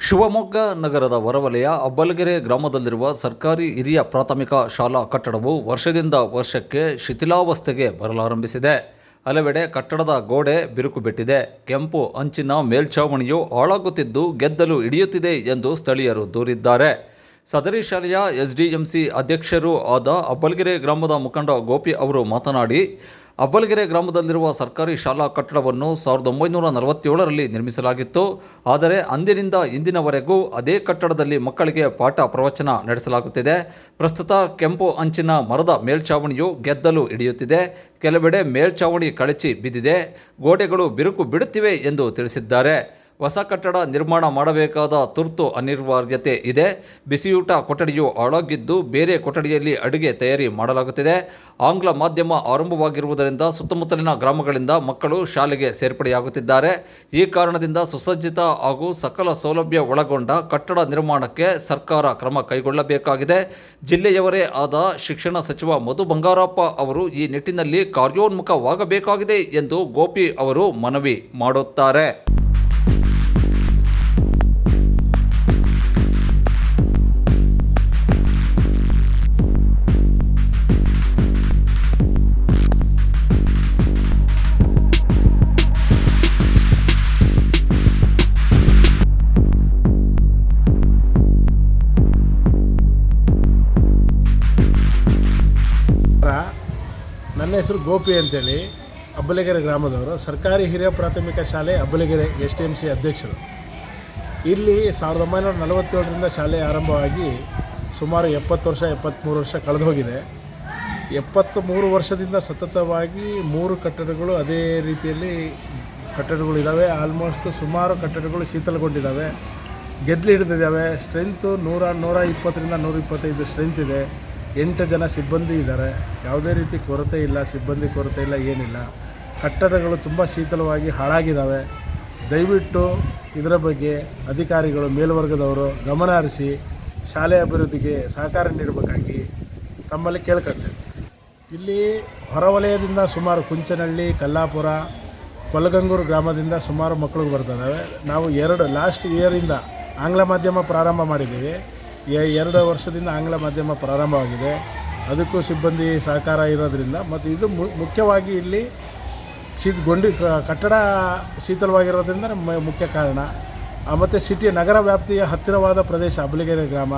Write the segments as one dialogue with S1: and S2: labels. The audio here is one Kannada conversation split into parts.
S1: ಶಿವಮೊಗ್ಗ ನಗರದ ಹೊರವಲಯ ಅಬ್ಬಲಗೆರೆ ಗ್ರಾಮದಲ್ಲಿರುವ ಸರ್ಕಾರಿ ಹಿರಿಯ ಪ್ರಾಥಮಿಕ ಶಾಲಾ ಕಟ್ಟಡವು ವರ್ಷದಿಂದ ವರ್ಷಕ್ಕೆ ಶಿಥಿಲಾವಸ್ಥೆಗೆ ಬರಲಾರಂಭಿಸಿದೆ. ಹಲವೆಡೆ ಕಟ್ಟಡದ ಗೋಡೆ ಬಿರುಕು ಬಿಟ್ಟಿದೆ. ಕೆಂಪು ಅಂಚಿನ ಮೇಲ್ಛಾವಣಿಯು ಹಾಳಾಗುತ್ತಿದ್ದು ಗೆದ್ದಲು ಹಿಡಿಯುತ್ತಿದೆ ಎಂದು ಸ್ಥಳೀಯರು ದೂರಿದ್ದಾರೆ. ಸದರಿ ಶಾಲೆಯ ಎಸ್ಡಿಎಂಸಿ ಅಧ್ಯಕ್ಷರೂ ಆದ ಅಬ್ಬಲಗೆರೆ ಗ್ರಾಮದ ಮುಖಂಡ ಗೋಪಿ ಅವರು ಮಾತನಾಡಿ ಅಬ್ಬಲಗೆರೆ ಗ್ರಾಮದಲ್ಲಿರುವ ಸರ್ಕಾರಿ ಶಾಲಾ ಕಟ್ಟಡವನ್ನು ಸಾವಿರದ ಒಂಬೈನೂರ ನಲವತ್ತೇಳರಲ್ಲಿ ನಿರ್ಮಿಸಲಾಗಿತ್ತು. ಆದರೆ ಅಂದಿನಿಂದ ಇಂದಿನವರೆಗೂ ಅದೇ ಕಟ್ಟಡದಲ್ಲಿ ಮಕ್ಕಳಿಗೆ ಪಾಠ ಪ್ರವಚನ ನಡೆಸಲಾಗುತ್ತಿದೆ. ಪ್ರಸ್ತುತ ಕೆಂಪು ಅಂಚಿನ ಮರದ ಮೇಲ್ಛಾವಣಿಯು ಗೆದ್ದಲು ಹಿಡಿಯುತ್ತಿದೆ. ಕೆಲವೆಡೆ ಮೇಲ್ಛಾವಣಿ ಕಳಚಿ ಬಿದ್ದಿದೆ. ಗೋಡೆಗಳು ಬಿರುಕು ಬಿಡುತ್ತಿವೆ ಎಂದು ತಿಳಿಸಿದ್ದಾರೆ. ಹೊಸ ಕಟ್ಟಡ ನಿರ್ಮಾಣ ಮಾಡಬೇಕಾದ ತುರ್ತು ಅನಿವಾರ್ಯತೆ ಇದೆ. ಬಿಸಿಯೂಟ ಕೊಠಡಿಯು ಹಾಳಾಗಿದ್ದು ಬೇರೆ ಕೊಠಡಿಯಲ್ಲಿ ಅಡುಗೆ ತಯಾರಿ ಮಾಡಲಾಗುತ್ತಿದೆ. ಆಂಗ್ಲ ಮಾಧ್ಯಮ ಆರಂಭವಾಗಿರುವುದರಿಂದ ಸುತ್ತಮುತ್ತಲಿನ ಗ್ರಾಮಗಳಿಂದ ಮಕ್ಕಳು ಶಾಲೆಗೆ ಸೇರ್ಪಡೆಯಾಗುತ್ತಿದ್ದಾರೆ. ಈ ಕಾರಣದಿಂದ ಸುಸಜ್ಜಿತ ಹಾಗೂ ಸಕಲ ಸೌಲಭ್ಯ ಒಳಗೊಂಡ ಕಟ್ಟಡ ನಿರ್ಮಾಣಕ್ಕೆ ಸರ್ಕಾರ ಕ್ರಮ ಕೈಗೊಳ್ಳಬೇಕಾಗಿದೆ. ಜಿಲ್ಲೆಯವರೇ ಆದ ಶಿಕ್ಷಣ ಸಚಿವ ಮಧು ಬಂಗಾರಪ್ಪ ಅವರು ಈ ನಿಟ್ಟಿನಲ್ಲಿ ಕಾರ್ಯೋನ್ಮುಖವಾಗಬೇಕಾಗಿದೆ ಎಂದು ಗೋಪಿ ಅವರು ಮನವಿ ಮಾಡುತ್ತಾರೆ.
S2: ನನ್ನ ಹೆಸರು ಗೋಪಿ ಅಂತೇಳಿ, ಅಬ್ಬಲಿಗೆರೆ ಗ್ರಾಮದವರು. ಸರ್ಕಾರಿ ಹಿರಿಯ ಪ್ರಾಥಮಿಕ ಶಾಲೆ Abbaligere S T M C ಅಧ್ಯಕ್ಷರು. ಇಲ್ಲಿ ಸಾವಿರದ ಒಂಬೈನೂರ ನಲವತ್ತೇಳರಿಂದ ಶಾಲೆ ಆರಂಭವಾಗಿ ಸುಮಾರು ಎಪ್ಪತ್ತು ವರ್ಷ ಎಪ್ಪತ್ತ್ಮೂರು ವರ್ಷ ಕಳೆದು ಹೋಗಿದೆ ಎಪ್ಪತ್ತು ಮೂರು ವರ್ಷದಿಂದ ಸತತವಾಗಿ ಮೂರು ಕಟ್ಟಡಗಳು ಅದೇ ರೀತಿಯಲ್ಲಿ ಕಟ್ಟಡಗಳು ಇದ್ದಾವೆ ಆಲ್ಮೋಸ್ಟ್ ಸುಮಾರು ಕಟ್ಟಡಗಳು ಶೀತಲಗೊಂಡಿದ್ದಾವೆ ಗೆದ್ಲು ಹಿಡಿದಿದ್ದಾವೆ. ಸ್ಟ್ರೆಂತು ನೂರ ನೂರ ಇಪ್ಪತ್ತರಿಂದ ನೂರ ಇಪ್ಪತ್ತೈದು ಸ್ಟ್ರೆಂತ್ ಇದೆ. ಎಂಟು ಜನ ಸಿಬ್ಬಂದಿ ಇದ್ದಾರೆ. ಯಾವುದೇ ರೀತಿ ಕೊರತೆ ಇಲ್ಲ, ಸಿಬ್ಬಂದಿ ಕೊರತೆ ಇಲ್ಲ, ಏನಿಲ್ಲ. ಕಟ್ಟಡಗಳು ತುಂಬ ಶೀತಲವಾಗಿ ಹಾಳಾಗಿದ್ದಾವೆ ದಯವಿಟ್ಟು ಇದರ ಬಗ್ಗೆ ಅಧಿಕಾರಿಗಳು, ಮೇಲ್ವರ್ಗದವರು ಗಮನ ಹರಿಸಿ ಶಾಲೆ ಅಭಿವೃದ್ಧಿಗೆ ಸಹಕಾರ ನೀಡಬೇಕಾಗಿ ತಮ್ಮಲ್ಲಿ ಕೇಳ್ಕೊಳ್ತೇವೆ. ಇಲ್ಲಿ ಹೊರವಲಯದಿಂದ ಸುಮಾರು ಕುಂಚನಹಳ್ಳಿ, ಕಲ್ಲಾಪುರ, ಕೊಲಗಂಗೂರು ಗ್ರಾಮದಿಂದ ಸುಮಾರು ಮಕ್ಕಳು ಬರ್ತಿದ್ದಾವೆ ನಾವು ಎರಡು ಲಾಸ್ಟ್ ಇಯರಿಂದ ಆಂಗ್ಲ ಮಾಧ್ಯಮ ಪ್ರಾರಂಭ ಮಾಡಿದ್ದೀವಿ. ಎರಡು ವರ್ಷದಿಂದ ಆಂಗ್ಲ ಮಾಧ್ಯಮ ಪ್ರಾರಂಭವಾಗಿದೆ. ಅದಕ್ಕೂ ಸಿಬ್ಬಂದಿ ಸಹಕಾರ ಇರೋದ್ರಿಂದ ಮತ್ತು ಇದು ಮುಖ್ಯವಾಗಿ ಇಲ್ಲಿ ಶೀತ ಗೊಂಡಿ ಕಟ್ಟಡ ಶೀತಲವಾಗಿರೋದ್ರಿಂದ ಮುಖ್ಯ ಕಾರಣ. ಮತ್ತು ಸಿಟಿ ನಗರ ವ್ಯಾಪ್ತಿಯ ಹತ್ತಿರವಾದ ಪ್ರದೇಶ ಅಬಲಿಗೆರೆ ಗ್ರಾಮ.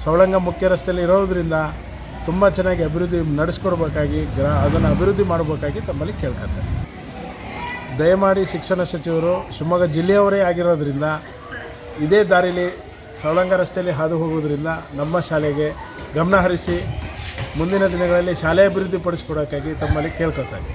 S2: ಸವಳಂಗ ಮುಖ್ಯ ರಸ್ತೆಯಲ್ಲಿ ಇರೋದ್ರಿಂದ ತುಂಬ ಚೆನ್ನಾಗಿ ಅಭಿವೃದ್ಧಿ ನಡೆಸ್ಕೊಡ್ಬೇಕಾಗಿ, ಗ್ರಾ, ಅದನ್ನು ಅಭಿವೃದ್ಧಿ ಮಾಡಬೇಕಾಗಿ ತಮ್ಮಲ್ಲಿ ಕೇಳ್ಕೊತಾರೆ ದಯಮಾಡಿ ಶಿಕ್ಷಣ ಸಚಿವರು ಶಿವಮೊಗ್ಗ ಜಿಲ್ಲೆಯವರೇ ಆಗಿರೋದ್ರಿಂದ ಇದೇ ದಾರಿಲಿ ಸವಳಂಗ ರಸ್ತೆಯಲ್ಲಿ ಹಾದು ಹೋಗೋದ್ರಿಂದ ನಮ್ಮ ಶಾಲೆಗೆ ಗಮನ ಹರಿಸಿ ಮುಂದಿನ ದಿನಗಳಲ್ಲಿ ಶಾಲೆ ಅಭಿವೃದ್ಧಿಪಡಿಸ್ಕೊಡೋಕ್ಕಾಗಿ ತಮ್ಮಲ್ಲಿ ಕೇಳ್ಕೊತಾರೆ